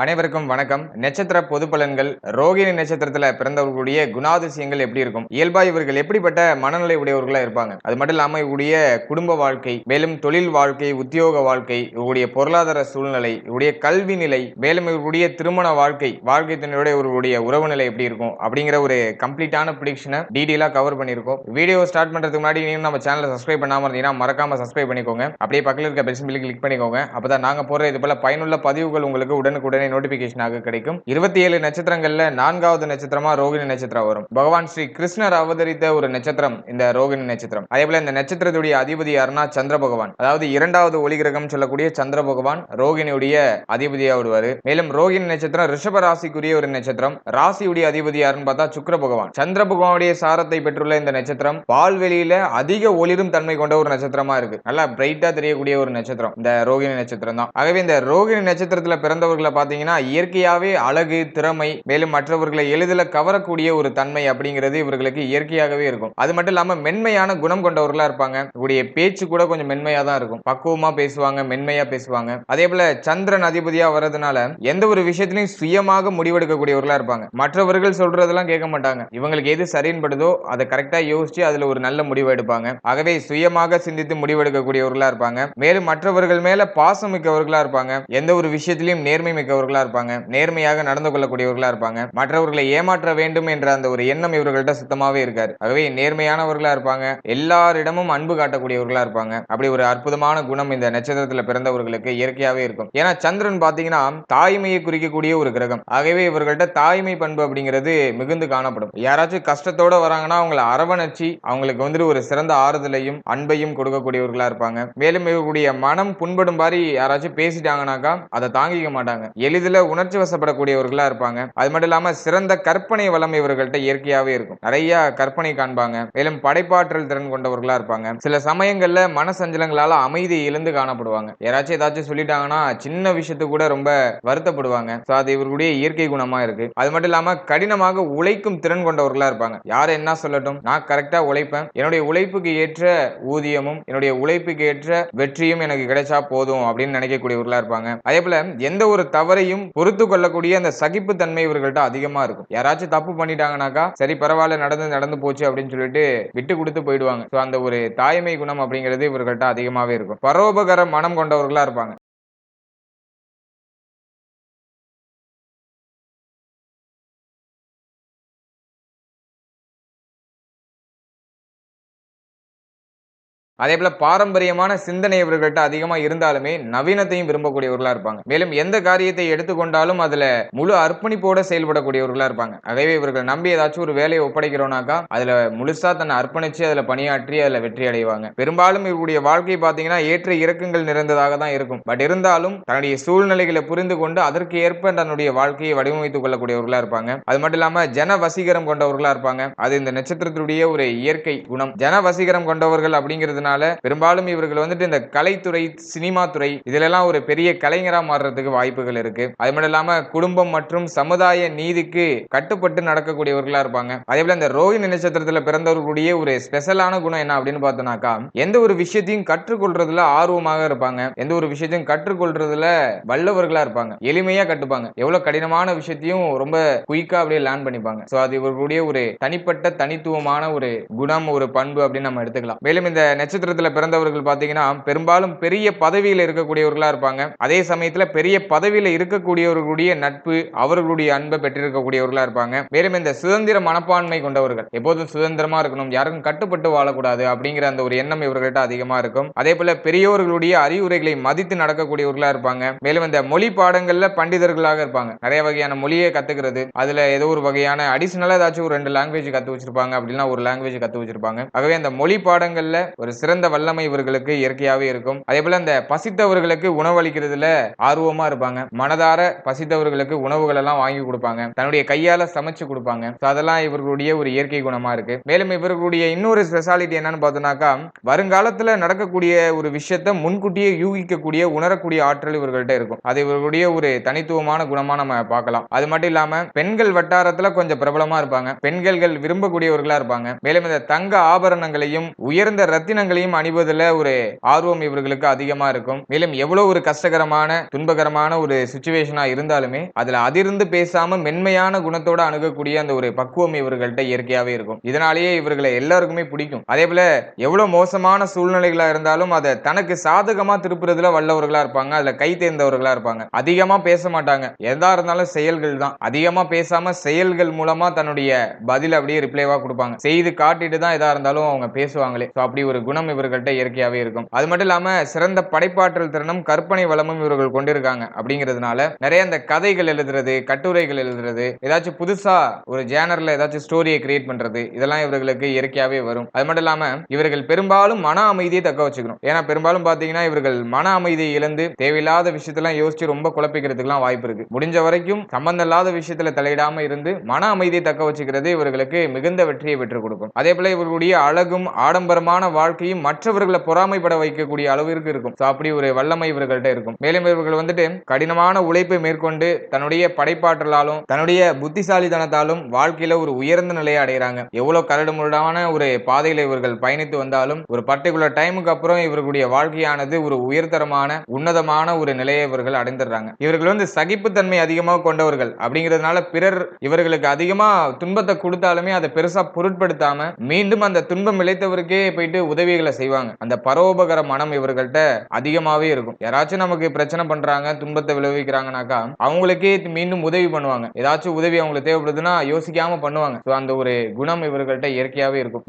அனைவருக்கும் வணக்கம். நட்சத்திர பொது பலன்கள் ரோகிணி நட்சத்திரத்துல பிறந்தவர்களுடைய குணாதிசயங்கள் எப்படி இருக்கும்? இயல்பா இவர்கள் எப்படிப்பட்ட மனநிலை உடையவர்களா இருப்பாங்க? அது மட்டும் இல்லாம இவருடைய குடும்ப வாழ்க்கை மேலும் தொழில் வாழ்க்கை உத்தியோக வாழ்க்கை இவருடைய பொருளாதார சூழ்நிலை இவருடைய கல்வி நிலை மேலும் இவருடைய திருமண வாழ்க்கை வாழ்க்கை துணையோட இவருடைய உறவு நிலை எப்படி இருக்கும்? அப்படிங்கிற ஒரு கம்ப்ளீட்டான ப்ரிடிக்ஷனை டீடெயிலா கவர் பண்ணியிருக்கோம். வீடியோ ஸ்டார்ட் பண்றதுக்கு முன்னாடி நீங்க நம்ம சேனலை சப்ஸ்கிரைப் பண்ணாம இருந்தீங்கன்னா மறக்காம சப்ஸ்கிரைப் பண்ணிக்கோங்க. அப்படியே பக்கத்தில் இருக்க பெல் சிம்பிள் கிளிக் பண்ணிக்கோங்க. அப்பதான் நாங்க போற இது போல பயனுள்ள பதிவுகள் உங்களுக்கு உடனுக்குடன் நோட்டிபிகேஷனாக கிடைக்கும். இருபத்தி ஏழு நட்சத்திரங்கள்ல நான்காவது நட்சத்திரமா ரோகிணி நட்சத்திரம் வரும். பகவான் ஸ்ரீ கிருஷ்ணர் அவதரித்த ஒரு நட்சத்திரம் இந்த ரோகிணி நட்சத்திரம். அதே போல இந்த நட்சத்திரத்துடைய அதிபதி யாருன்னா சந்திர பகவான். அதாவது இரண்டாவது ஒளி கிரகம் சொல்லக்கூடிய சந்திர பகவான் ரோகிணியுடைய அதிபதியா விடுவாரு மேலும் ரோகிணி நட்சத்திரம் ரிஷப ராசிக்குரிய ஒரு நட்சத்திரம். ராசியுடைய அதிபதி யாருன்னு பார்த்தா சுக்கர பகவான். சந்திர பகவானுடைய சாரத்தை பெற்றுள்ள இந்த நட்சத்திரம் பால்வெளியில அதிக ஒளிரும் தன்மை கொண்ட ஒரு நட்சத்திரமா இருக்கு. நல்லா பிரைட்டா தெரியக்கூடிய ஒரு நட்சத்திரம். இந்த ரோகிணி நட்சத்திரம் தான். ஆகவே இந்த ரோகிணி நட்சத்திரத்துல பிறந்தவர்களை பார்த்து பார்த்தீங்கன்னா இயற்கையாகவே அழகு திறமை மேலும் மற்றவர்களை எளிதில் கவரக்கூடிய ஒரு தன்மை அப்படிங்கிறது இவர்களுக்கு இயற்கையாகவே இருக்கும். அது மட்டும் இல்லாமல் மென்மையான குணம் கொண்டவர்களா இருப்பாங்க. இவருடைய பேச்சு கூட கொஞ்சம் மென்மையா தான் இருக்கும். பக்குவமா பேசுவாங்க மென்மையா பேசுவாங்க. அதே போல சந்திரன் அதிபதியா வர்றதுனால எந்த ஒரு விஷயத்திலையும் சுயமாக முடிவெடுக்கக்கூடியவர்களா இருப்பாங்க. மற்றவர்கள் சொல்றதெல்லாம் கேட்க மாட்டாங்க. இவங்களுக்கு எது சரின்னு படுதோ அதை கரெக்டா யோசிச்சு அதுல ஒரு நல்ல முடிவு எடுப்பாங்க. ஆகவே சுயமாக சிந்தித்து முடிவெடுக்கக்கூடியவர்களாக இருப்பாங்க. மேலும் மற்றவர்கள் மேல பாசம் மிக்கவர்களா இருப்பாங்க. எந்த ஒரு விஷயத்திலையும் நேர்மை மிக்கவர்கள் இருப்பாங்க. நேர்மையாக நடந்து கொள்ளக்கூடியவர்களா இருப்பாங்க. மற்றவர்களை ஏமாற்ற வேண்டும் என்ற அந்த ஒரு எண்ணம் இவர்கள்ட்ட சுத்தமாவே இருக்காரு ஆகவே நேர்மையானவர்களா இருப்பாங்க. எல்லாரிடமும் அன்பு காட்டக்கூடியவர்களா இருப்பாங்க. அப்படி ஒரு அற்புதமான குணம் இந்த நட்சத்திரத்துல பிறந்தவர்களுக்கு இயற்கையாவே இருக்கும். ஏன்னா சந்திரன் பாத்தீங்கன்னா தாய்மையை குறிக்கக்கூடிய ஒரு கிரகம். ஆகவே இவர்கள்ட்ட தாய்மை பண்பு அப்படிங்கிறது மிகுந்து காணப்படும். யாராச்சும் கஷ்டத்தோட வராங்கன்னா அவங்களை அரவணைச்சி அவங்களுக்கு வந்துட்டு ஒரு சிறந்த ஆறுதலையும் அன்பையும் கொடுக்கக்கூடியவர்களா இருப்பாங்க. மேலும் இவர்களுடைய மனம் புண்படும் மாதிரி யாராச்சும் பேசிட்டாங்கனாக்கா அதை தாங்கிக்க மாட்டாங்க. எளிதில் உணர்ச்சி வசப்படக்கூடியவர்களாக இருப்பாங்க. அது மட்டும் இல்லாமல் சிறந்த கற்பனை வளம் இவர்கள்ட்ட இயற்கையாகவே இருக்கும். நிறைய கற்பனை காண்பாங்க. மேலும் படைப்பாற்றல் திறன் கொண்டவர்களா இருப்பாங்க. சில சமயங்களில் மனசஞ்சலங்களால் அமைதி இழந்து காணப்படுவாங்க. யாராச்சும் ஏதாச்சும் சொல்லிட்டாங்கன்னா சின்ன விஷயத்துக்கு கூட ரொம்ப வருத்தப்படுவாங்க. ஸோ அது இவர்களுடைய இயற்கை குணமாக இருக்கு. அது மட்டும் இல்லாமல் கடினமாக உழைக்கும் திறன் கொண்டவர்களா இருப்பாங்க. யார் என்ன சொல்லட்டும்? நான் கரெக்டாக உழைப்பேன். என்னுடைய உழைப்புக்கு ஏற்ற ஊதியமும் என்னுடைய உழைப்புக்கு ஏற்ற வெற்றியும் எனக்கு கிடைச்சா போதும் அப்படின்னு நினைக்கக்கூடியவர்களாக இருப்பாங்க. அதே போல எந்த ஒரு எல்லாத்தையும் பொறுத்து கொள்ளக்கூடிய அந்த சகிப்பு தன்மை இவர்கள்ட்ட அதிகமா இருக்கும். யாராச்சும் தப்பு பண்ணிட்டாங்கனாக்கா சரி பரவாயில்ல நடந்து நடந்து போச்சு அப்படின்னு சொல்லிட்டு விட்டு கொடுத்து போயிடுவாங்க. ஸோ அந்த ஒரு தாய்மை குணம் அப்படிங்கிறது இவர்கள்ட்ட அதிகமாவே இருக்கும். பரோபகர மனம் கொண்டவர்களா இருப்பாங்க. அதே போல பாரம்பரியமான சிந்தனை இவர்கள்ட்ட அதிகமா இருந்தாலுமே நவீனத்தையும் விரும்பக்கூடியவர்களா இருப்பாங்க. மேலும் எந்த காரியத்தை எடுத்துக்கொண்டாலும் அதுல முழு அர்ப்பணிப்போட செயல்படக்கூடியவர்களா இருப்பாங்க. அதேவே இவர்கள் நம்பி ஏதாச்சும் ஒரு வேலையை ஒப்படைக்கிறோம்னாக்கா அதுல முழுசா தன்னை அர்ப்பணிச்சு அதுல பணியாற்றி அதுல வெற்றி அடைவாங்க. பெரும்பாலும் இவருடைய வாழ்க்கை பாத்தீங்கன்னா ஏற்ற இறக்கங்கள் நிறைந்ததாக தான் இருக்கும். பட் இருந்தாலும் தன்னுடைய சூழ்நிலைகளை புரிந்து கொண்டு அதற்கு ஏற்ப தன்னுடைய வாழ்க்கையை வடிவமைத்துக் கொள்ளக்கூடியவர்களா இருப்பாங்க. அது மட்டும் இல்லாம ஜன வசீகரம் கொண்டவர்களா இருப்பாங்க. அது இந்த நட்சத்திரத்துடைய ஒரு இயற்கை குணம். ஜன வசீகரம் கொண்டவர்கள் அப்படிங்கிறதுனால பெரும்பாலும் இவர்கள் வந்துட்டு இந்த கலைத்துறை சினிமா துறை இதுல எல்லாம் ஒரு பெரிய கலைஞராக மாறுறதுக்கு வாய்ப்புகள் இருக்கு. அது மட்டும் இல்லாம குடும்பம் மற்றும் சமுதாய நீதிக்கு கட்டுப்பட்டு நடக்கக்கூடியவர்களா இருப்பாங்க. அதே போல இந்த ரோஹிணி நட்சத்திரத்துல பிறந்தவர்களுடைய ஒரு ஸ்பெஷலான குணம் என்ன அப்படின்னு பார்த்தோம்னாக்கா எந்த ஒரு விஷயத்தையும் கற்றுக்கொள்றதுல ஆர்வமாக இருப்பாங்க. எந்த ஒரு விஷயத்தையும் கற்றுக்கொள்றதுல வல்லவர்களா இருப்பாங்க. எளிமையா கட்டுப்பாங்க. எவ்வளவு கடினமான விஷயத்தையும் ரொம்ப குயிக்கா அப்படியே லேர்ன் பண்ணிப்பாங்க. சோ அது இவர்களுடைய ஒரு தனிப்பட்ட தனித்துவமான ஒரு குணம் ஒரு பண்பு அப்படின்னு நம்ம எடுத்துக்கலாம். மேலும் இந்த நட்சத்திர நட்சத்திரத்துல பிறந்தவர்கள் பாத்தீங்கன்னா பெரும்பாலும் பெரிய பதவியில இருக்கக்கூடியவர்களா இருப்பாங்க. அதே சமயத்துல பெரிய பதவியில இருக்கக்கூடியவர்களுடைய நட்பு அவர்களுடைய அன்பை பெற்றிருக்கக்கூடியவர்களா இருப்பாங்க. மேலும் இந்த சுதந்திர மனப்பான்மை கொண்டவர்கள் எப்போதும் சுதந்திரமா இருக்கணும் யாருக்கும் கட்டுப்பட்டு வாழக்கூடாது அப்படிங்கிற அந்த ஒரு எண்ணம் இவர்கள்ட்ட அதிகமா இருக்கும். அதே போல பெரியவர்களுடைய அறிவுரைகளை மதித்து நடக்கக்கூடியவர்களா இருப்பாங்க. மேலும் இந்த மொழி பாடங்கள்ல பண்டிதர்களாக இருப்பாங்க. நிறைய வகையான மொழியை கத்துக்கிறது. அதுல ஏதோ ஒரு வகையான அடிஷனலா ஏதாச்சும் ஒரு ரெண்டு லாங்குவேஜ் கத்து வச்சிருப்பாங்க அப்படின்னா ஒரு லாங்குவேஜ் கத்து வச்சிருப்பாங்க. ஆகவே அந்த மொழி பாடங்கள்ல ஒரு சிறந்த வல்லமை இவர்களுக்கு இயற்கையாகவே இருக்கும். அதே போல இந்த பசித்தவர்களுக்கு உணவளிக்கிறதுல ஆர்வமா இருப்பாங்க. மனதார பசித்தவர்களுக்கு உணவுகள் எல்லாம் வாங்கி கொடுப்பாங்க. தன்னுடைய கையால சமைச்சு கொடுப்பாங்க. அதெல்லாம் இவர்களுடைய ஒரு இயற்கை குணமா இருக்கு. மேலும் இவர்களுடைய இன்னொரு ஸ்பெஷாலிட்டி என்னன்னு பார்த்தோம்னாக்கா வருங்காலத்துல நடக்கக்கூடிய ஒரு விஷயத்த முன்கூட்டியே யூகிக்கக்கூடிய உணரக்கூடிய ஆற்றல் இவர்கள்ட்ட இருக்கும். அது இவர்களுடைய ஒரு தனித்துவமான குணமா நம்ம பார்க்கலாம். அது மட்டும் இல்லாம பெண்கள் வட்டாரத்துல கொஞ்சம் பிரபலமா இருப்பாங்க. பெண்கள்கள் விரும்பக்கூடியவர்களா இருப்பாங்க. மேலும் இந்த தங்க ஆபரணங்களையும் உயர்ந்த ரத்தினங்கள் வஸ்திரங்களையும் அணிவதில் ஒரு ஆர்வம் இவர்களுக்கு அதிகமா இருக்கும். மேலும் எவ்வளவு ஒரு கஷ்டகரமான துன்பகரமான ஒரு சுச்சுவேஷனா இருந்தாலுமே அதுல அதிர்ந்து பேசாம மென்மையான குணத்தோட அணுகக்கூடிய அந்த ஒரு பக்குவம் இவர்கள்ட்ட இயற்கையாவே இருக்கும். இதனாலேயே இவர்களை எல்லாருக்குமே பிடிக்கும். அதே போல எவ்வளவு மோசமான சூழ்நிலைகளா இருந்தாலும் அதை தனக்கு சாதகமா திருப்புறதுல வல்லவர்களா இருப்பாங்க. அதுல கை தேர்ந்தவர்களா இருப்பாங்க. அதிகமா பேச மாட்டாங்க. எதா இருந்தாலும் செயல்கள் தான். அதிகமா பேசாம செயல்கள் மூலமா தன்னுடைய பதில் அப்படியே ரிப்ளைவா கொடுப்பாங்க. செய்து காட்டிட்டு தான் எதா இருந்தாலும் அவங்க பேசுவாங்களே. ஸோ அப்படி ஒரு குணம் இவர்கள்ட்ட இயற்கையாகவே இருக்கும். அது மட்டும் இல்லாம சிறந்த படைப்பாற்றல் திறனும் கற்பனை வளமும் இவர்கள் கொண்டிருக்காங்க அப்படிங்கிறதுனால நிறைய அந்த கதைகள் எழுதுறது கட்டுரைகள் எழுதுறது ஏதாச்சும் புதுசா ஒரு ஜேனர்ல ஏதாச்சும் ஸ்டோரியை கிரியேட் பண்றது இதெல்லாம் இவர்களுக்கு இயற்கையாகவே வரும். அது மட்டும் இல்லாமல் இவர்கள் பெரும்பாலும் மன அமைதியை தக்க வச்சுக்கணும். ஏன்னா பெரும்பாலும் பாத்தீங்கன்னா இவர்கள் மன அமைதியை இழந்து தேவையில்லாத விஷயத்தெல்லாம் யோசிச்சு ரொம்ப குழப்பிக்கிறதுக்குலாம் வாய்ப்பு இருக்கு. முடிஞ்ச வரைக்கும் சம்பந்தம் இல்லாத விஷயத்துல தலையிடாமல் இருந்து மன அமைதியை தக்க வச்சுக்கிறது இவர்களுக்கு மிகுந்த வெற்றியை பெற்றுக் கொடுக்கும். அதே போல இவர்களுடைய அழகும் ஆடம்பரமான வாழ்க்கையும் மற்றவர்களை பொறாமைப்பட வைக்கக்கூடிய அளவிற்கு இருக்கும். அப்படி ஒரு வல்லமை இவர்கள்ட்ட இருக்கும். மேலும் இவர்கள் வந்துட்டு கடினமான உழைப்பை மேற்கொண்டு தன்னுடைய படைப்பாற்றலாலும் தன்னுடைய புத்திசாலித்தனத்தாலும் வாழ்க்கையில ஒரு உயர்ந்த நிலையை அடைகிறாங்க. எவ்வளவு கரடுமுரடான ஒரு பாதையில இவர்கள் பயணித்து வந்தாலும் ஒரு பர்டிகுலர் டைமுக்கு அப்புறம் இவர்களுடைய வாழ்க்கையானது ஒரு உயர்தரமான உன்னதமான ஒரு நிலையை இவர்கள் அடைந்துடுறாங்க. இவர்கள் வந்து சகிப்புத்தன்மை அதிகமாக கொண்டவர்கள் அப்படிங்கிறதுனால பிறர் இவர்களுக்கு அதிகமா துன்பத்தை கொடுத்தாலுமே அதை பெருசா பொருட்படுத்தாம மீண்டும் அந்த துன்பம் இழைத்தவருக்கே போயிட்டு உதவிகள் செய்வாங்க. அந்த பரோபகர மனம் இவர்கள்ட்ட அதிகமாவே இருக்கும். யாராச்சும் நமக்கு பிரச்சனை பண்றாங்க துன்பத்தை விளைவிக்கிறாங்கனாக்கா அவங்களுக்கே மீண்டும் உதவி பண்ணுவாங்க. ஏதாச்சும் உதவி அவங்களுக்கு தேவைப்படுதுன்னா யோசிக்காம பண்ணுவாங்க. அந்த ஒரு குணம் இவர்கள்ட்ட இயற்கையாவே இருக்கும்.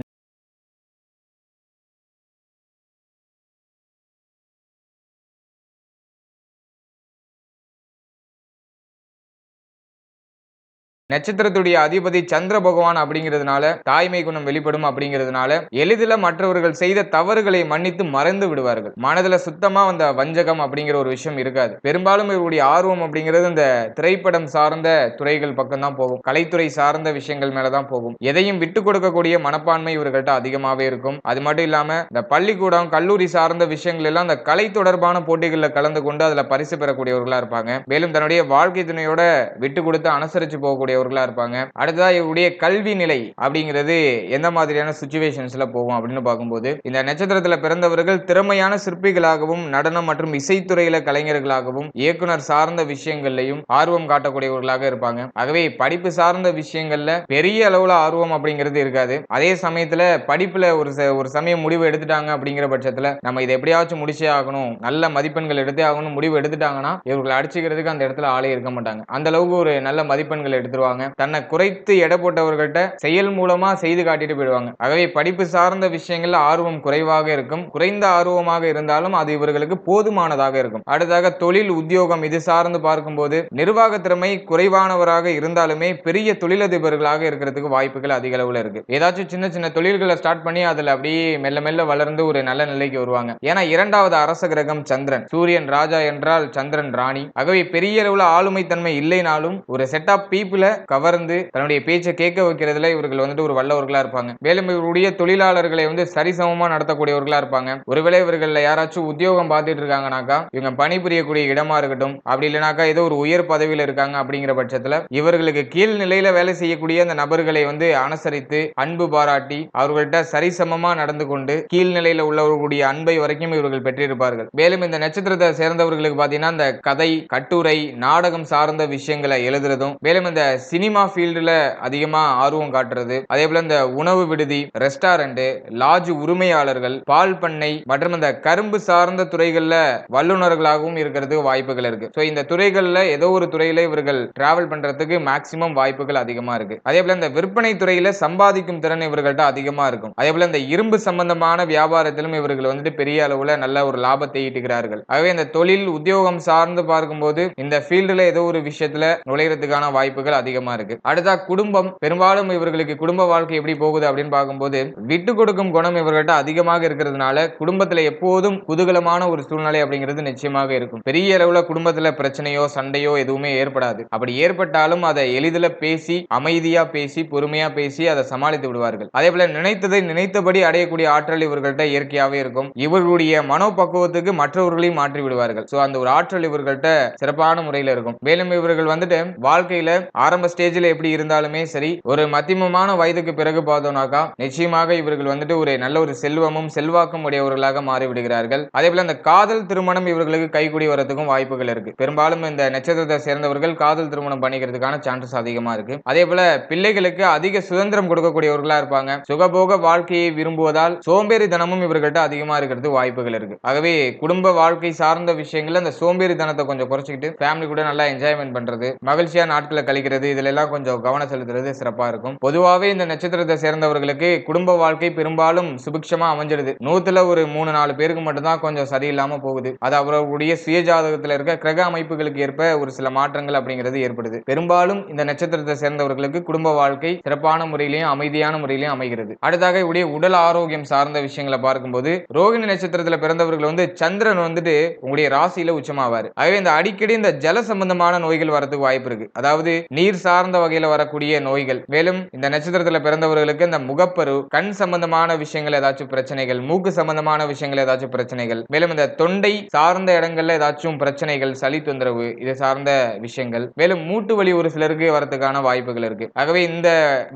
நட்சத்திரத்துடைய அதிபதி சந்திர பகவான் அப்படிங்கிறதுனால தாய்மை குணம் வெளிப்படும் அப்படிங்கிறதுனால எளிதில் மற்றவர்கள் செய்த தவறுகளை மன்னித்து மறந்து விடுவார்கள். மனதுல சுத்தமா அந்த வஞ்சகம் அப்படிங்கிற ஒரு விஷயம் இருக்காது. பெரும்பாலும் இவருடைய ஆர்வம் அப்படிங்கிறது இந்த திரைப்படம் சார்ந்த துறைகள் பக்கம் தான் போகும். கலைத்துறை சார்ந்த விஷயங்கள் மேலதான் போகும். எதையும் விட்டு கொடுக்கக்கூடிய மனப்பான்மை இவர்கள்ட்ட அதிகமாகவே இருக்கும். அது மட்டும் இல்லாம இந்த பள்ளிக்கூடம் கல்லூரி சார்ந்த விஷயங்கள் எல்லாம் அந்த கலை தொடர்பான போட்டிகளில் கலந்து கொண்டு அதுல பரிசு பெறக்கூடியவர்களா இருப்பாங்க. மேலும் தன்னுடைய வாழ்க்கை துணையோட விட்டு கொடுத்து அனுசரிச்சு போகக்கூடியவர்களா இருப்பாங்க. அடுத்ததா இவருடைய கல்வி நிலை அப்படிங்கிறது எந்த மாதிரியான சுச்சுவேஷன்ஸ்ல போகும் அப்படின்னு பார்க்கும்போது இந்த நட்சத்திரத்துல பிறந்தவர்கள் திறமையான சிற்பிகளாகவும் நடனம் மற்றும் இசைத்துறையில கலைஞர்களாகவும் இயக்குனர் சார்ந்த விஷயங்கள்லையும் ஆர்வம் காட்டக்கூடியவர்களாக இருப்பாங்க. ஆகவே படிப்பு சார்ந்த விஷயங்கள்ல பெரிய அளவுல ஆர்வம் அப்படிங்கிறது இருக்காது. அதே சமயத்துல படிப்புல ஒரு ஒரு சமயம் முடிவு எடுத்துட்டாங்க அப்படிங்கிற பட்சத்துல நம்ம இதை எப்படியாச்சும் முடிச்சே ஆகணும். நல்ல மதிப்பெண்கள் எடுத்தே ஆகணும் முடிவு எடுத்துட்டாங்கன்னா இவர்களை அடிச்சுக்கிறதுக்கு அந்த இடத்துல ஆளே இருக்க மாட்டாங்க. அந்த அளவுக்கு ஒரு நல்ல மதிப்பெண்கள் எடுத்துருவாங்க. தன்னை குறைத்து எடை போட்டவர்கள்ட்ட செயல் மூலமா செய்து காட்டிட்டு போயிடுவாங்க. ஆகவே படிப்பு சார்ந்த விஷயங்கள்ல ஆர்வம் குறைவாக இருக்கும். குறைந்த ஆர்வமாக இருந்தாலும் அது இவர்களுக்கு போதுமானதாக இருக்கும். அடுத்ததாக தொழில் உத்தியோகம் இது சார்ந்து பார்க்கும்போது நிர்வாக திறமை குறைவானவராக இருந்தாலுமே பெரிய தொழிலதிபர்களாக இருக்கிறதுக்கு வாய்ப்புகள் அதிக அளவுல இருக்கு. ஏதாச்சும் சின்ன சின்ன தொழில்களை ஸ்டார்ட் பண்ணி அதுல அப்படியே மெல்ல மெல்ல வளர்ந்து ஒரு நல்ல நிலைக்கு வருவாங்க. ஏன்னா இரண்டாவது அரச கிரகம் சந்திரன். சூரியன் ராஜா என்றால் சந்திரன் ராணி. ஆகவே பெரிய அளவுல ஆளுமை தன்மை இல்லைனாலும் ஒரு செட் ஆஃப் பீப்புளை கவர்ந்து தன்னுடைய பேச்சை கேட்க வைக்கிறதுல இவர்கள் வந்துட்டு ஒரு வல்லவர்களா இருப்பாங்க. மேலும் இவருடைய தொழிலாளர்களை வந்து சரிசமமா நடத்தக்கூடியவர்களா இருப்பாங்க. ஒருவேளை இவர்கள்ல யாராச்சும் உத்தியோகம் பார்த்துட்டு இருக்காங்கனாக்கா இவங்க பணிபுரியக்கூடிய இடமா இருக்கட்டும் அப்படி இல்லைனாக்கா ஏதோ ஒரு உயர் பதவியில இருக்காங்க அப்படிங்கிற பட்சத்துல இவர்களுக்கு கீழ் நிலையில வேலை செய்யக்கூடிய அந்த நபர்களை வந்து அனுசரித்து அன்பு பாராட்டி அவர்கள்ட்ட சரிசமமா நடந்து கொண்டு கீழ்நிலையில உள்ளவர்களுடைய அன்பை வரைக்கும் இவர்கள் பெற்றிருப்பார்கள். மேலும் இந்த நட்சத்திரத்தை சேர்ந்தவர்களுக்கு பாத்தீங்கன்னா இந்த கதை கட்டுரை நாடகம் சார்ந்த விஷயங்களை எழுதுறதும் மேலும் இந்த சினிமா ஃபீல்டுல அதிகமா ஆர்வம் காட்டுறது. அதே போல இந்த உணவு விடுதி ரெஸ்டாரண்ட் லாட்ஜ் உரிமையாளர்கள் பால் பண்ணை மற்றும் இந்த கரும்பு சார்ந்த துறைகள்ல வல்லுநர்களாகவும் இருக்கிறதுக்கு வாய்ப்புகள் இருக்கு. ஸோ இந்த துறைகளில் ஏதோ ஒரு துறையில இவர்கள் டிராவல் பண்றதுக்கு மேக்சிமம் வாய்ப்புகள் அதிகமா இருக்கு. அதே போல இந்த விற்பனை துறையில சம்பாதிக்கும் திறன் இவர்கள்ட்ட அதிகமா இருக்கும். அதே போல இந்த இரும்பு சம்பந்தமான வியாபாரத்திலும் இவர்கள் வந்துட்டு பெரிய அளவுல நல்ல ஒரு லாபத்தை ஈட்டுகிறார்கள். ஆகவே இந்த தொழில் உத்தியோகம் சார்ந்து பார்க்கும்போது இந்த ஃபீல்டுல ஏதோ ஒரு விஷயத்துல நுழையறதுக்கான வாய்ப்புகள் அதிகம் இருக்கு. அடுத்தா குடும்பம் பெரும்பாலும் இவர்களுக்கு குடும்ப வாழ்க்கை எப்படி போகுது அப்படின்னு பார்க்கும்போது விட்டு கொடுக்கும் குணம் இவர்கள்ட்ட அதிகமாக இருக்கிறதுனால குடும்பத்துல எப்போதும் குதூகலமான ஒரு சூழ்நிலை அப்படிங்கிறது நிச்சயமாக இருக்கும். பெரிய அளவுல குடும்பத்துல பிரச்சனையோ சண்டையோ எதுவுமே ஏற்படாது. அப்படி ஏற்பட்டாலும் அதை எளிதில் பேசி அமைதியா பேசி பொறுமையா பேசி அதை சமாளித்து விடுவார்கள். அதே போல நினைத்ததை நினைத்தபடி அடையக்கூடிய ஆற்றல் இவர்கள்ட்ட இயற்கையாவே இருக்கும். இவர்களுடைய மனோபக்குவத்துக்கு மற்றவர்களையும் மாற்றி விடுவார்கள். சோ அந்த ஒரு ஆற்றல் இவர்கள்ட்ட சிறப்பான முறையில இருக்கும். மேலும் இவர்கள் வந்துட்டு வாழ்க்கையில ஆரம்ப ஆரம்ப ஸ்டேஜ்ல எப்படி இருந்தாலுமே சரி ஒரு மத்தியமமான வயதுக்கு பிறகு பார்த்தோம்னாக்கா நிச்சயமாக இவர்கள் வந்துட்டு ஒரு நல்ல ஒரு செல்வமும் செல்வாக்கும் உடையவர்களாக மாறிவிடுகிறார்கள். அதே போல அந்த காதல் திருமணம் இவர்களுக்கு கைகூடி வரதுக்கும் வாய்ப்புகள் இருக்கு. பெரும்பாலும் இந்த நட்சத்திரத்தை சேர்ந்தவர்கள் காதல் திருமணம் பண்ணிக்கிறதுக்கான சான்சஸ் அதிகமா இருக்கு. அதே போல பிள்ளைகளுக்கு அதிக சுதந்திரம் கொடுக்கக்கூடியவர்களா இருப்பாங்க. சுகபோக வாழ்க்கையை விரும்புவதால் சோம்பேறி தனமும் இவர்கள்ட்ட அதிகமா இருக்கிறது வாய்ப்புகள் இருக்கு. ஆகவே குடும்ப வாழ்க்கை சார்ந்த விஷயங்கள்ல அந்த சோம்பேறி தனத்தை கொஞ்சம் குறைச்சிக்கிட்டு ஃபேமிலி கூட நல்லா என்ஜாய்மெண்ட் பண்றது மகிழ்ச்சியா நாட்களை கழிக்கிறது இதிலெல்லாம் கொஞ்சம் கவனம் செலுத்துறது சிறப்பா இருக்கும். பொதுவாகவே இந்த நட்சத்திரத்தை சேர்ந்தவர்களுக்கு குடும்ப வாழ்க்கை பெரும்பாலும் சுபிக்ஷமா அமைஞ்சிடுது. நூத்துல ஒரு மூணு நாலு பேருக்கு மட்டும்தான் கொஞ்சம் சரியில்லாம போகுது. அது அவர்களுடைய சுய ஜாதகத்துல இருக்க கிரக அமைப்புகளுக்கு ஏற்ப ஒரு சில மாற்றங்கள் அப்படிங்கிறது ஏற்படுது. பெரும்பாலும் இந்த நட்சத்திரத்தை சேர்ந்தவர்களுக்கு குடும்ப வாழ்க்கை சிறப்பான முறையிலையும் அமைதியான முறையிலையும் அமைகிறது. அடுத்தாக இவருடைய உடல் ஆரோக்கியம் சார்ந்த விஷயங்களை பார்க்கும்போது ரோகிணி நட்சத்திரத்துல பிறந்தவர்கள் வந்து சந்திரன் வந்துட்டு உங்களுடைய ராசியில உச்சமாவாரு. ஆகவே இந்த அடிக்கடி இந்த ஜல சம்பந்தமான நோய்கள் வரதுக்கு வாய்ப்பு இருக்கு. அதாவது நீர் சார்ந்த வகையில வரக்கூடிய நோய்கள். மேலும் இந்த நட்சத்திரத்துல பிறந்தவர்களுக்கு இந்த முகப்பரு கண் சம்பந்தமான விஷயங்கள் ஏதாச்சும் பிரச்சனைகள் மூக்கு சம்பந்தமான விஷயங்கள் ஏதாச்சும் பிரச்சனைகள் மேலும் இந்த தொண்டை சார்ந்த இடங்கள்ல ஏதாச்சும் பிரச்சனைகள் சளி தொந்தரவு இது சார்ந்த விஷயங்கள். மேலும் மூட்டு வலி ஒரு சிலருக்கு வரதுக்கான வாய்ப்புகள் இருக்கு. ஆகவே இந்த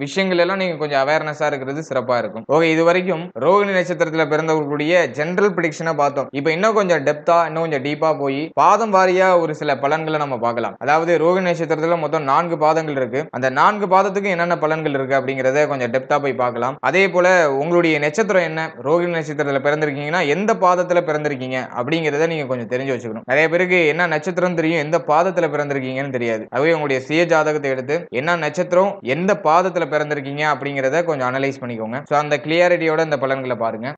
விஷயங்கள் எல்லாம் நீங்க கொஞ்சம் அவேர்னஸா இருக்கிறது சிறப்பா இருக்கும். ஓகே இது வரைக்கும் ரோகிணி நட்சத்திரத்துல பிறந்தவர்களுடைய ஜென்ரல் ப்ரிடிக்ஷனை பார்த்தோம். இப்போ இன்னும் கொஞ்சம் டெப்தா இன்னும் கொஞ்சம் டீப்பா போய் பாதம் வாரியா ஒரு சில பலன்களை நம்ம பார்க்கலாம். அதாவது ரோகிணி நட்சத்திரத்துல மொத்தம் நான்கு பாதம் பாதங்கள் இருக்கு. அந்த நான்கு பாதத்துக்கு என்னென்ன பலன்கள் இருக்கு அப்படிங்கறத கொஞ்சம் டெப்தா போய் பார்க்கலாம். அதே போல உங்களுடைய நட்சத்திரம் என்ன? ரோகிணி நட்சத்திரத்துல பிறந்திருக்கீங்கன்னா எந்த பாதத்துல பிறந்திருக்கீங்க அப்படிங்கறத நீங்க கொஞ்சம் தெரிஞ்சு வச்சுக்கணும். நிறைய பேருக்கு என்ன நட்சத்திரம் தெரியும் எந்த பாதத்துல பிறந்திருக்கீங்கன்னு தெரியாது. அதுவே உங்களுடைய சுய ஜாதகத்தை எடுத்து என்ன நட்சத்திரம் எந்த பாதத்துல பிறந்திருக்கீங்க அப்படிங்கறத கொஞ்சம் அனலைஸ் பண்ணிக்கோங்க. ஸோ அந்த கிளியாரிட்டியோட இந்த பலன்களை பாருங்க.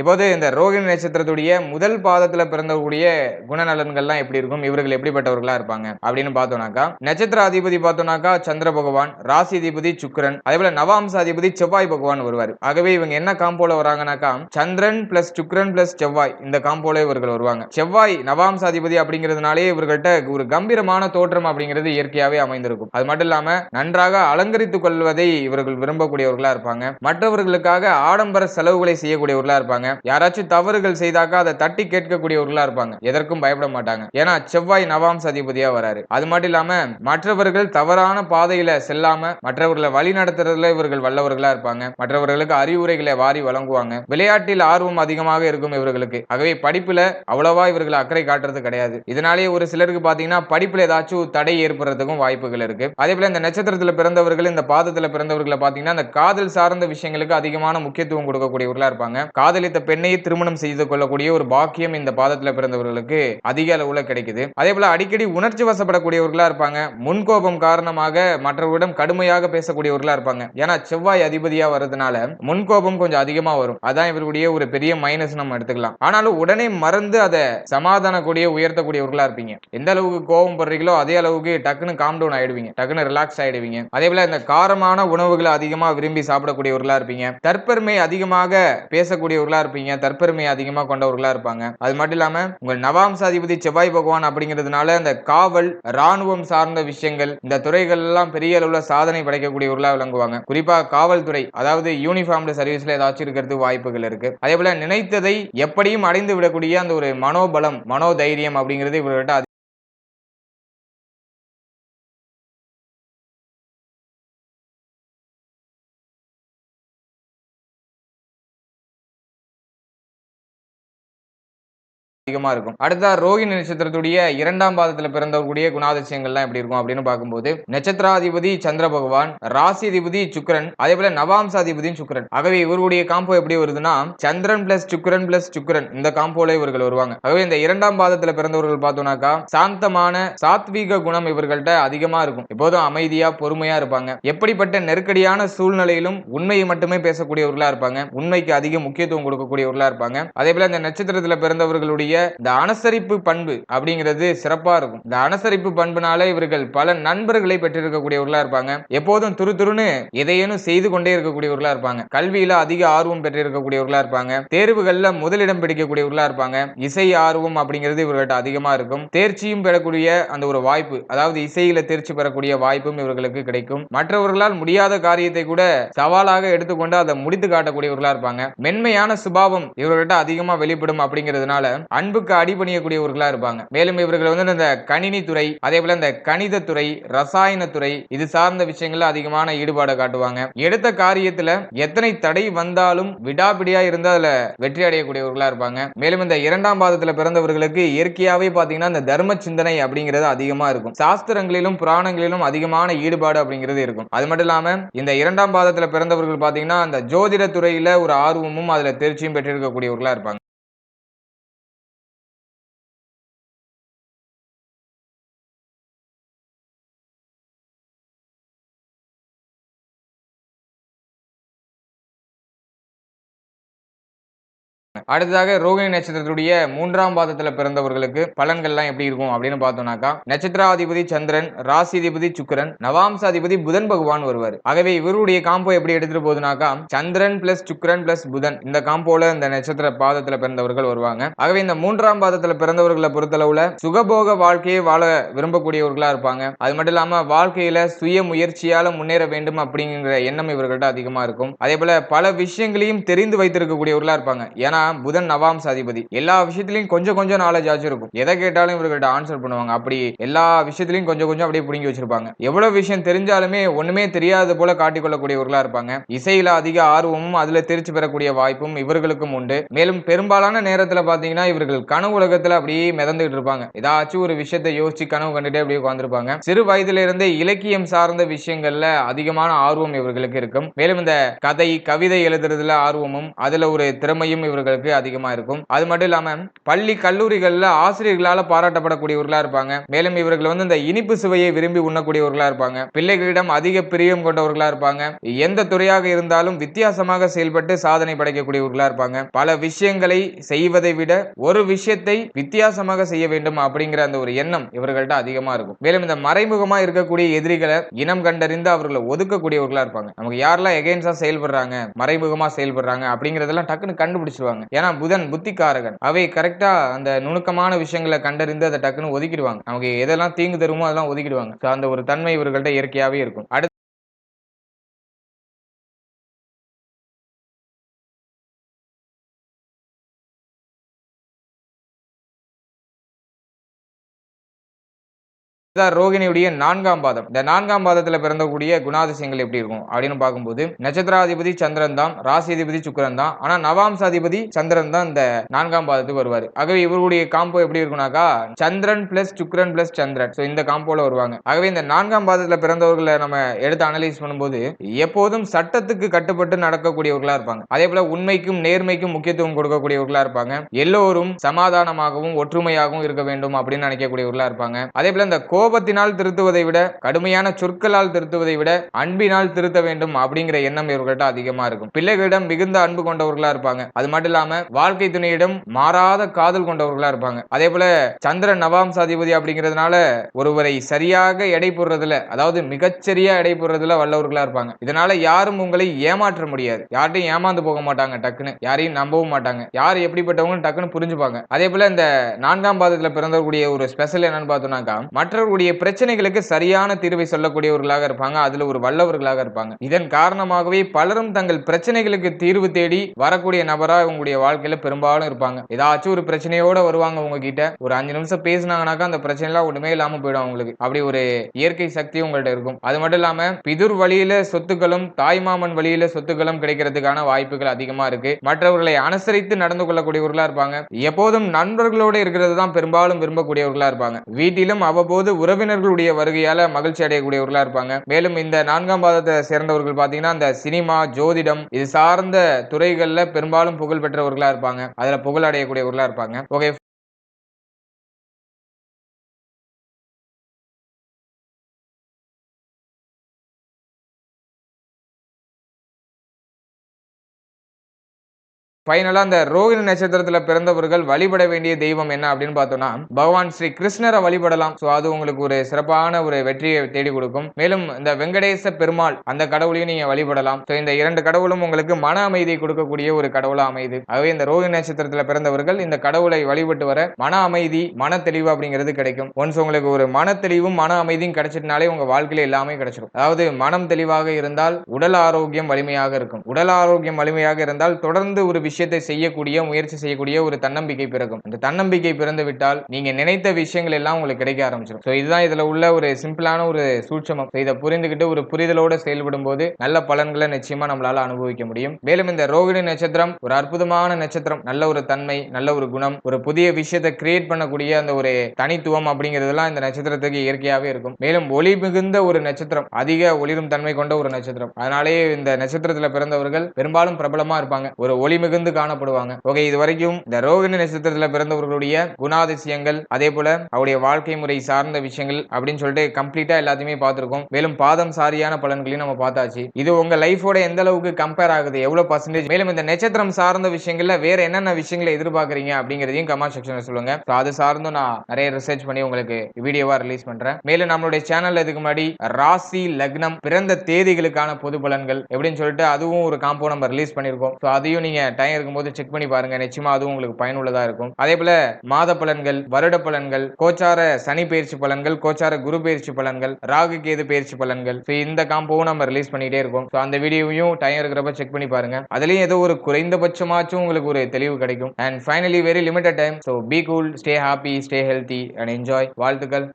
இப்போது இந்த ரோகிணி நட்சத்திரத்துடைய முதல் பாதத்துல பிறந்தக்கூடிய குணநலன்கள்லாம் எப்படி இருக்கும்? இவர்கள் எப்படிப்பட்டவர்களா இருப்பாங்க? அப்படின்னு பார்த்தோம்னாக்கா நட்சத்திர அதிபதி பார்த்தோம்னாக்கா சந்திர பகவான் ராசி அதிபதி சுக்கரன் அதே போல நவாம்ச அதிபதி செவ்வாய் பகவான் வருவார். ஆகவே இவங்க என்ன காம்போல வராங்கனாக்கா சந்திரன் பிளஸ் சுக்கரன் பிளஸ் செவ்வாய் இந்த காம்போல இவர்கள் வருவாங்க. செவ்வாய் நவாம்ச அதிபதி அப்படிங்கிறதுனாலே இவர்கள்ட்ட ஒரு கம்பீரமான தோற்றம் அப்படிங்கிறது இயற்கையாவே அமைந்திருக்கும். அது மட்டும் இல்லாம நன்றாக அலங்கரித்துக் கொள்வதை இவர்கள் விரும்பக்கூடியவர்களா இருப்பாங்க. மற்றவர்களுக்காக ஆடம்பர செலவுகளை செய்யக்கூடியவர்களா இருப்பாங்க. யாராச்சும் தவறுகள் செய்தாக்கா அதை தட்டி கேட்கக்கூடியவர்களா இருப்பாங்க. எதற்கும் பயப்பட மாட்டாங்க. ஏன்னா செவ்வாய் நவாம்ஸ் அதிபதியா வராரு. அது மட்டும் இல்லாம மற்றவர்கள் தவறான பாதையில செல்லாம மற்றவர்களை வழி நடத்துறதுல இவர்கள் வல்லவர்களா இருப்பாங்க. மற்றவர்களுக்கு அறிவுரைகளை வாரி வழங்குவாங்க. விளையாட்டில் ஆர்வம் அதிகமாக இருக்கும் இவர்களுக்கு. ஆகவே படிப்புல அவ்வளவா இவர்கள் அக்கறை காட்டுறது கிடையாது. இதனாலேயே ஒரு சிலருக்கு பாத்தீங்கன்னா படிப்புல ஏதாச்சும் தடை ஏற்படுறதுக்கும் வாய்ப்புகள் இருக்கு. அதே போல இந்த நட்சத்திரத்துல பிறந்தவர்கள் இந்த பாதத்துல பிறந்தவர்களை பாத்தீங்கன்னா இந்த காதல் சார்ந்த விஷயங்களுக்கு அதிகமான முக்கியத்துவம் கொடுக்கக்கூடியவர்களா இருப்பாங்க. காதலி காதலித்த பெண்ணையே திருமணம் செய்து கொள்ளக்கூடிய ஒரு பாக்கியம் இந்த பாதத்தில் பிறந்தவர்களுக்கு அதிக அளவுல கிடைக்குது. அதே போல அடிக்கடி உணர்ச்சி வசப்படக்கூடியவர்களா இருப்பாங்க. முன்கோபம் காரணமாக மற்றவர்களிடம் கடுமையாக பேசக்கூடியவர்களா இருப்பாங்க. ஏன்னா செவ்வாய் அதிபதியா வர்றதுனால முன்கோபம் கொஞ்சம் அதிகமா வரும். அதான் இவருடைய ஒரு பெரிய மைனஸ் நம்ம எடுத்துக்கலாம். ஆனாலும் உடனே மறந்து அதை சமாதான கூடிய உயர்த்தக்கூடியவர்களா இருப்பீங்க. எந்த அளவுக்கு கோபம் படுறீங்களோ அதே அளவுக்கு டக்குன்னு காம் டவுன் ஆயிடுவீங்க. டக்குன்னு ரிலாக்ஸ் ஆயிடுவீங்க. அதே போல இந்த காரமான உணவுகளை அதிகமா விரும்பி சாப்பிடக்கூடியவர்களா இருப்பீங்க. தற்பெருமை அதிகமாக பேசக்கூடியவர்களா இருப்பீங்க தற்பெருமை அதிகமா கொண்டவர்களா இருப்பாங்க. அது மட்டும் இல்லாம உங்கள் நவாம்சாதிபதி செவ்வாய் பகவான் அப்படிங்கிறதுனால இந்த காவல் ராணுவம் சார்ந்த விஷயங்கள் இந்த துறைகள் எல்லாம் பெரிய அளவுல சாதனை படைக்கக்கூடியவர்களா விளங்குவாங்க. குறிப்பா காவல்துறை அதாவது யூனிஃபார்ம்டு சர்வீஸ்ல ஏதாச்சும் இருக்கிறது வாய்ப்புகள் இருக்கு. அதே போல நினைத்ததை எப்படியும் அடைந்து விடக்கூடிய அந்த ஒரு மனோபலம் மனோதைரியம் அப்படிங்கிறது இவர்கிட்ட அதிகமா இருக்கும். அடுத்தா ரோஹிணி நட்சத்திரத்துடைய இரண்டாம் பாதத்துல பிறந்தவர்களுடைய குணாதிசயங்கள்லாம் எப்படி இருக்கும் அப்படின்னு பார்க்கும்போது நட்சத்திராதிபதி சந்திர பகவான் ராசிதிபதி சுக்கிரன் அதே போல நவாம்சாதிபதியும் சுக்ரன் ஆகவே இவருடைய காம்போ எப்படி வருதுன்னா சந்திரன் பிளஸ் சுக்கிரன் பிளஸ் சுக்கிரன் இந்த காம்போல இவர்கள் வருவாங்க. ஆகவே இந்த இரண்டாம் பாதத்துல பிறந்தவர்கள் பார்த்தோம்னாக்கா சாந்தமான சாத்வீக குணம் இவர்கள்ட்ட அதிகமா இருக்கும். எப்போதும் அமைதியா பொறுமையா இருப்பாங்க. எப்படிப்பட்ட நெருக்கடியான சூழ்நிலையிலும் உண்மையை மட்டுமே பேசக்கூடியவர்களா இருப்பாங்க. உண்மைக்கு அதிக முக்கியத்துவம் கொடுக்கக்கூடியவர்களா இருப்பாங்க. அதே போல இந்த நட்சத்திரத்துல பிறந்தவர்களுடைய இந்த அனுசரிப்பு பண்பு அப்படிங்கிறது சிறப்பா இருக்கும். இந்த அனுசரிப்பு பண்புனால இவர்கள் பல நண்பர்களை பெற்றிருக்கக்கூடியவர்களா இருப்பாங்க. எப்போதும் துரு துருன்னு எதையேனும் செய்து கொண்டே இருக்கக்கூடியவர்களா இருப்பாங்க. கல்வியில அதிக ஆர்வம் பெற்றிருக்கக்கூடியவர்களா இருப்பாங்க. தேர்வுகள்ல முதலிடம் பிடிக்கக்கூடியவர்களா இருப்பாங்க. இசை ஆர்வம் அப்படிங்கிறது இவர்கள்ட்ட அதிகமா இருக்கும். தேர்ச்சியும் பெறக்கூடிய அந்த ஒரு வாய்ப்பு அதாவது இசையில தேர்ச்சி பெறக்கூடிய வாய்ப்பும் இவர்களுக்கு கிடைக்கும். மற்றவர்களால் முடியாத காரியத்தை கூட சவாலாக எடுத்துக்கொண்டு அதை முடித்து காட்டக்கூடியவர்களா இருப்பாங்க. மென்மையான சுபாவம் இவர்கள்ட்ட அதிகமா வெளிப்படும் அப்படிங்கிறதுனால அன்புக்கு அடிபணியக்கூடியவர்களா இருப்பாங்க. மேலும் இவர்கள் வந்து இந்த கணினி துறை அதே போல இந்த கணிதத்துறை ரசாயனத்துறை இது சார்ந்த விஷயங்கள்ல அதிகமான ஈடுபாடை காட்டுவாங்க. எடுத்த காரியத்துல எத்தனை தடை வந்தாலும் விடாபிடியா இருந்து அதுல வெற்றி அடையக்கூடியவர்களா இருப்பாங்க. மேலும் இந்த இரண்டாம் பாதத்துல பிறந்தவர்களுக்கு இயற்கையாவே பாத்தீங்கன்னா இந்த தர்ம சிந்தனை அப்படிங்கிறது அதிகமா இருக்கும். சாஸ்திரங்களிலும் புராணங்களிலும் அதிகமான ஈடுபாடு அப்படிங்கிறது இருக்கும். அது மட்டும் இல்லாம இந்த இரண்டாம் பாதத்துல பிறந்தவர்கள் பாத்தீங்கன்னா அந்த ஜோதிட துறையில ஒரு ஆர்வமும் அதுல தேர்ச்சியும் பெற்றிருக்கக்கூடியவர்களா இருப்பாங்க. அடுத்ததாக ரோகிணி நட்சத்திரத்துடைய மூன்றாம் பாதத்துல பிறந்தவர்களுக்கு பலன்கள்லாம் எப்படி இருக்கும் அப்படின்னு பார்த்தோம்னாக்கா நட்சத்திராதிபதி சந்திரன் ராசிதிபதி சுக்கரன் நவாம்சாதிபதி புதன் பகவான் வருவார். ஆகவே இவருடைய காம்போ எப்படி எடுத்துட்டு போகுதுனாக்கா சந்திரன் பிளஸ் சுக்கரன் பிளஸ் புதன் இந்த காம்போல இந்த நட்சத்திர பாதத்துல பிறந்தவர்கள் வருவாங்க. ஆகவே இந்த மூன்றாம் பாதத்துல பிறந்தவர்களை பொறுத்தளவுல சுகபோக வாழ்க்கையை வாழ விரும்பக்கூடியவர்களா இருப்பாங்க. அது மட்டும் இல்லாம வாழ்க்கையில சுய முயற்சியால முன்னேற வேண்டும் அப்படிங்கிற எண்ணம் இவர்கள்ட்ட அதிகமா இருக்கும். அதே போல பல விஷயங்களையும் தெரிந்து வைத்திருக்கக்கூடியவர்களா இருப்பாங்க. ஏன்னா புதன் நவாம்ஸ் அதிபதி எல்லா விஷயத்திலையும் கொஞ்சம் கொஞ்சம் நாலேஜ் ஆச்சும் இருக்கும். எதை கேட்டாலும் இவர்கிட்ட ஆன்சர் பண்ணுவாங்க. அப்படி எல்லா விஷயத்திலையும் கொஞ்சம் கொஞ்சம் அப்படியே பிடுங்கி வச்சிருப்பாங்க. எவ்வளவு விஷயம் தெரிஞ்சாலுமே ஒண்ணுமே தெரியாத போல காட்டிக்கொள்ளக்கூடியவர்களா இருப்பாங்க. இசையில அதிக ஆர்வமும் அதுல தெரிச்சு பெறக்கூடிய வாய்ப்பும் இவர்களுக்கும் உண்டு. மேலும் பெரும்பாலான நேரத்துல பாத்தீங்கன்னா இவர்கள் கனவு உலகத்துல அப்படியே மிதந்துகிட்டு இருப்பாங்க. ஏதாச்சும் ஒரு விஷயத்தை யோசிச்சு கனவு கண்டுட்டே அப்படியே உட்காந்துருப்பாங்க சிறு வயதுல இருந்தே இலக்கியம் சார்ந்த விஷயங்கள்ல அதிகமான ஆர்வம் இவர்களுக்கு இருக்கும். மேலும் இந்த கதை கவிதை எழுதுறதுல ஆர்வமும் அதுல ஒரு திறமையும் இவர்களுக்கு அதிகமா இருக்கும். அது மட்டும் இல்லாம பள்ளி கல்லூரிகள்ல ஆசிரியர்களால பாராட்டப்படக்கூடியவர்களா இருப்பாங்க. மேலும் இவர்கள் வந்து இந்த இனிப்பு சுவையை விரும்பி உண்ணக்கூடியவர்களா இருப்பாங்க. பிள்ளைகளிடம் அதிக பிரியம் கொண்டவர்களா இருப்பாங்க. எந்த துறையாக இருந்தாலும் வித்தியாசமாக செயல்பட்டு சாதனை படைக்கக்கூடியவர்களா இருப்பாங்க. பல விஷயங்களை செய்வதை விட ஒரு விஷயத்தை வித்தியாசமாக செய்ய வேண்டும் அப்படிங்கிற அந்த ஒரு எண்ணம் இவர்கள்ட்ட அதிகமா இருக்கும். மேலும் இந்த மறைமுகமா இருக்கக்கூடிய எதிரிகளை இனம் கண்டறிந்து அவர்களை ஒதுக்கக்கூடியவர்களா இருப்பாங்க. நமக்கு யாரெல்லாம் எகெயின்ஸ்டா செயல்படுறாங்க மறைமுகமா செயல்படுறாங்க அப்படிங்கறதெல்லாம் டக்குன்னு கண்டுபிடிச்சிருவாங்க. ஏன்னா புதன் புத்திக்காரகன். அவை கரெக்டா அந்த நுணுக்கமான விஷயங்களை கண்டறிந்து அதை டக்குன்னு ஒதுக்கிடுவாங்க. நமக்கு எதெல்லாம் தீங்கு தருமோ அதெல்லாம் ஒதுக்கிடுவாங்க. அந்த ஒரு தன்மை இவர்கள்ட்ட இயற்கையாவே இருக்கும். அடுத்து இதான் ரோகிணியுடைய நான்காம் பாதம். இந்த நான்காம் பாதத்துல பிறந்தக்கூடிய குணாதிசயங்கள் எப்படி இருக்கும்? அப்படின்னு பார்க்கும்போது நட்சத்திராதிபதி சந்திரன் தான் ராசிதிபதி சுக்கரன் தான். ஆனா நவாம்சாதிபதி சந்திரன் தான் இந்த நான்காம் பாதத்துக்கு வருவார். ஆகவே இவருடைய காம்போ எப்படி இருக்கும்னாக்கா Chandran plus Sukran plus Chandran. So இந்த காம்போல வருவாங்க. ஆகவே இந்த நான்காம் பாதத்துல பிறந்தவர்களை நம்ம எடுத்து அனலைஸ் பண்ணும்போது எப்போதும் சட்டத்துக்கு கட்டுப்பட்டு நடக்கக்கூடியவர்களா இருப்பாங்க. அதே போல உண்மைக்கும் நேர்மைக்கும் முக்கியத்துவம் கொடுக்கக்கூடியவர்களா இருப்பாங்க. எல்லோரும் சமாதானமாகவும் ஒற்றுமையாகவும் இருக்க வேண்டும் அப்படின்னு நினைக்கக்கூடியவர்களா இருப்பாங்க. அதே போல இந்த கோ கோபத்தினால் திருத்துவதை விட கடுமையான சொற்களால் திருத்துவதை விட அன்பினால் திருத்த வேண்டும் அப்படிங்கிற எண்ணம் இவர்கள்ட்ட அதிகமா இருக்கும். பிள்ளைகளிடம் மிகுந்த அன்பு கொண்டவர்களா இருப்பாங்க. அது மட்டும் இல்லாம வாழ்க்கை துணையிடம் மாறாத காதல் கொண்டவர்களா இருப்பாங்க. அதே போல சந்திர சந்திரன் நவாம்சாதிபதி அப்படிங்கிறதுனால ஒருவரை சரியாக எடை போடுறதுல அதாவது மிகச்சரியா எடை போடுறதுல வல்லவர்களா இருப்பாங்க. இதனால யாரும் உங்களை ஏமாற்ற முடியாது. யார்ட்டையும் ஏமாந்து போக மாட்டாங்க டக்குன்னு. யாரையும் நம்பவும் மாட்டாங்க. யார் எப்படிப்பட்டவங்க டக்குன்னு புரிஞ்சுப்பாங்க. அதே போல இந்த நான்காம் பாதத்துல பிறந்தக்கூடிய ஒரு ஸ்பெஷல் என்னன்னு பார்த்தோம்னாக்கா மற்றவர்கள் இருக்கக்கூடிய பிரச்சனைகளுக்கு சரியான தீர்வை சொல்லக்கூடியவர்களாக இருப்பாங்க. அதுல ஒரு வல்லவர்களாக இருப்பாங்க. இதன் காரணமாகவே பலரும் தங்கள் பிரச்சனைகளுக்கு தீர்வு தேடி வரக்கூடிய நபரா உங்களுடைய வாழ்க்கையில பெரும்பாலும் இருப்பாங்க. ஏதாச்சும் ஒரு பிரச்சனையோட வருவாங்க உங்ககிட்ட. ஒரு அஞ்சு நிமிஷம் பேசினாங்கனாக்கா அந்த பிரச்சனை எல்லாம் ஒண்ணுமே இல்லாம போயிடும் அவங்களுக்கு. அப்படி ஒரு இயற்கை சக்தி உங்கள்ட்ட இருக்கும். அது மட்டும் இல்லாம பிதுர் வழியில சொத்துக்களும் தாய்மாமன் வழியில சொத்துக்களும் கிடைக்கிறதுக்கான வாய்ப்புகள் அதிகமா இருக்கு. மற்றவர்களை அனுசரித்து நடந்து கொள்ளக்கூடியவர்களா இருப்பாங்க. எப்போதும் நண்பர்களோட இருக்கிறது தான் பெரும்பாலும் விரும்பக்கூடியவர்களா இருப்பாங்க. வீட்டிலும் அவ்வப்போது உறவினர்களுடைய வருகையால மகிழ்ச்சி அடையக்கூடியவர்களா இருப்பாங்க. மேலும் இந்த நான்காம் பாதத்தை சேர்ந்தவர்கள் பாத்தீங்கன்னா அந்த சினிமா ஜோதிடம் இது சார்ந்த துறைகள்ல பெரும்பாலும் புகழ் பெற்றவர்களா இருப்பாங்க. அதுல புகழ் அடையக்கூடியவர்களா இருப்பாங்க. ஓகே ஃபைனலாக அந்த ரோகிணி நட்சத்திரத்துல பிறந்தவர்கள் வழிபட வேண்டிய தெய்வம் என்ன அப்படின்னு பார்த்தோம்னா பகவான் ஸ்ரீ கிருஷ்ணரை வழிபடலாம். ஸோ அது உங்களுக்கு ஒரு சிறப்பான ஒரு வெற்றியை தேடி கொடுக்கும். மேலும் இந்த வெங்கடேச பெருமாள் அந்த கடவுளையும் நீங்க வழிபடலாம். ஸோ இந்த இரண்டு கடவுளும் உங்களுக்கு மன அமைதியை கொடுக்கக்கூடிய ஒரு கடவுளா அமைது ஆகவே இந்த ரோகிணி நட்சத்திரத்துல பிறந்தவர்கள் இந்த கடவுளை வழிபட்டு வர மன அமைதி மன தெளிவு அப்படிங்கிறது கிடைக்கும். ஒன்ஸ் உங்களுக்கு ஒரு மன தெளிவும் மன அமைதியும் கிடைச்சிட்டனாலே உங்க வாழ்க்கையில எல்லாமே கிடைச்சிடும் அதாவது மனம் தெளிவாக இருந்தால் உடல் ஆரோக்கியம் வலிமையாக இருக்கும். உடல் ஆரோக்கியம் வலிமையாக இருந்தால் தொடர்ந்து ஒரு விஷயம் விஷயத்தை செய்யக்கூடிய முயற்சி செய்யக்கூடிய ஒரு தன்னம்பிக்கை பிறக்கும். அந்த தன்னம்பிக்கை பிறந்து விட்டால் நீங்க நினைத்த விஷயங்கள் எல்லாம் உங்களுக்கு கிடைக்க ஆரம்பிச்சிடும் ஸோ இதுதான் இதுல உள்ள ஒரு சிம்பிளான ஒரு சூட்சமம். இதை புரிந்துகிட்டு ஒரு புரிதலோட செயல்படும் போது நல்ல பலன்களை நிச்சயமா நம்மளால அனுபவிக்க முடியும். மேலும் இந்த ரோகிணி நட்சத்திரம் ஒரு அற்புதமான நட்சத்திரம். நல்ல ஒரு தன்மை நல்ல ஒரு குணம் ஒரு புதிய விஷயத்தை கிரியேட் பண்ணக்கூடிய அந்த ஒரு தனித்துவம் அப்படிங்கிறதுலாம் இந்த நட்சத்திரத்துக்கு இயற்கையாகவே இருக்கும். மேலும் ஒளி மிகுந்த ஒரு நட்சத்திரம் அதிக ஒளிரும் தன்மை கொண்ட ஒரு நட்சத்திரம். அதனாலேயே இந்த நட்சத்திரத்துல பிறந்தவர்கள் பெரும்பாலும் பிரபலமா இருப்பாங்க. ஒரு ஒளி மிகுந்த காணப்படுவாங்க. ஓகே இது வரைக்கும் இந்த ரோகிணி நட்சத்திரத்துல பிறந்தவர்களுடைய குணாதிசயங்கள் அதே போல அவருடைய வாழ்க்கை முறை சார்ந்த விஷயங்கள் அப்படின்னு சொல்லிட்டு கம்ப்ளீட்டா எல்லாத்தையுமே பார்த்திருக்கோம். மேலும் பாதம் சாரியான பலன்களையும் நம்ம பார்த்தாச்சு. இது உங்க லைஃபோட எந்த அளவுக்கு கம்பேர் ஆகுது எவ்வளவு பர்சன்டேஜ் மேலும் இந்த நட்சத்திரம் சார்ந்த விஷயங்கள்ல வேற என்னென்ன விஷயங்களை எதிர்பார்க்கறீங்க அப்படிங்கிறதையும் கமெண்ட் செக்ஷன்ல சொல்லுங்க. அது சார்ந்தும் நான் நிறைய ரிசர்ச் பண்ணி உங்களுக்கு வீடியோவா ரிலீஸ் பண்றேன். மேலும் நம்மளுடைய சேனல்ல இதுக்கு முன்னாடி ராசி லக்னம் பிறந்த தேதிகளுக்கான பொது பலன்கள் எப்படின்னு சொல்லிட்டு அதுவும் ஒரு காம்போ நம்ம ரிலீஸ் பண்ணிருக்கோம் ஸோ அதையும் நீங்க டைம் இருக்கும்போது செக் பண்ணி பாருங்க. நிச்சயமா அதுவும் உங்களுக்கு பயனுள்ளதா இருக்கும். அதே போல மாத பலன்கள் வருட பலன்கள் கோச்சார சனி பயிற்சி பலன்கள் கோச்சார குரு பயிற்சி பலன்கள் ராகு கேது பயிற்சி பலன்கள். ஸோ இந்த காம்போவும் நம்ம ரிலீஸ் பண்ணிட்டே இருக்கோம். ஸோ அந்த வீடியோவையும் டைம் இருக்கிறப்ப செக் பண்ணி பாருங்க. அதுலயும் ஏதோ ஒரு குறைந்தபட்சமாச்சும் உங்களுக்கு ஒரு தெளிவு கிடைக்கும். And finally very limited time so be cool stay happy stay healthy and enjoy வாழ்த்துக்கள்.